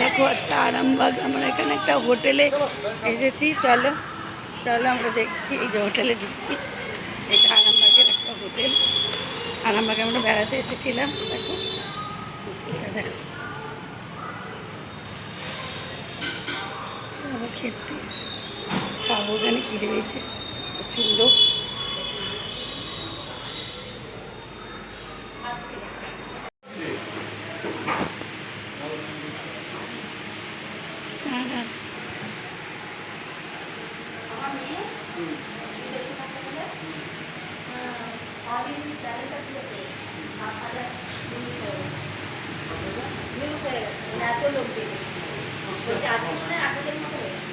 দেখো একটা আরামবাগ, আমরা এখানে একটা হোটেলে এসেছি। চলো চলো আমরা দেখছি, এই যে হোটেলে ঢুকছি। এটা আরামবাগের একটা হোটেল। আরামবাগে আমরা বেড়াতে এসেছিলাম, দেখো। এটা দেখো। খেতে, খাব ওখানে, খিদে পেয়েছে। প্রচুর এত লোক দেবে বলছে আজকে মনে হয় মতো হয়ে গেছে।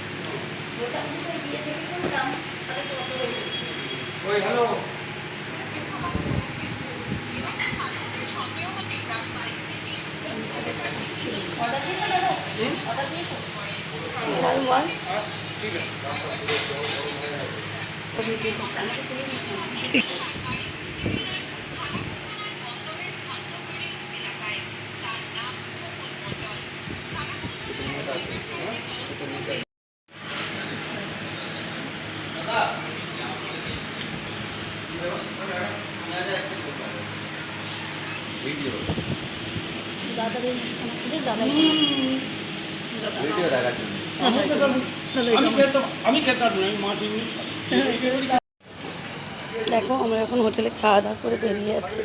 মোটামুটি তো বিয়ে থেকে করতাম তাহলে কত হয়ে যেত? অর্ডার দিয়েছ অর্ডার দিয়েছ? বল বল ভিডিও দেখাচ্ছি। আমি খেতাম দেখো আমরা এখন হোটেলে খাওয়া দাওয়া করে বেরিয়ে যাচ্ছি।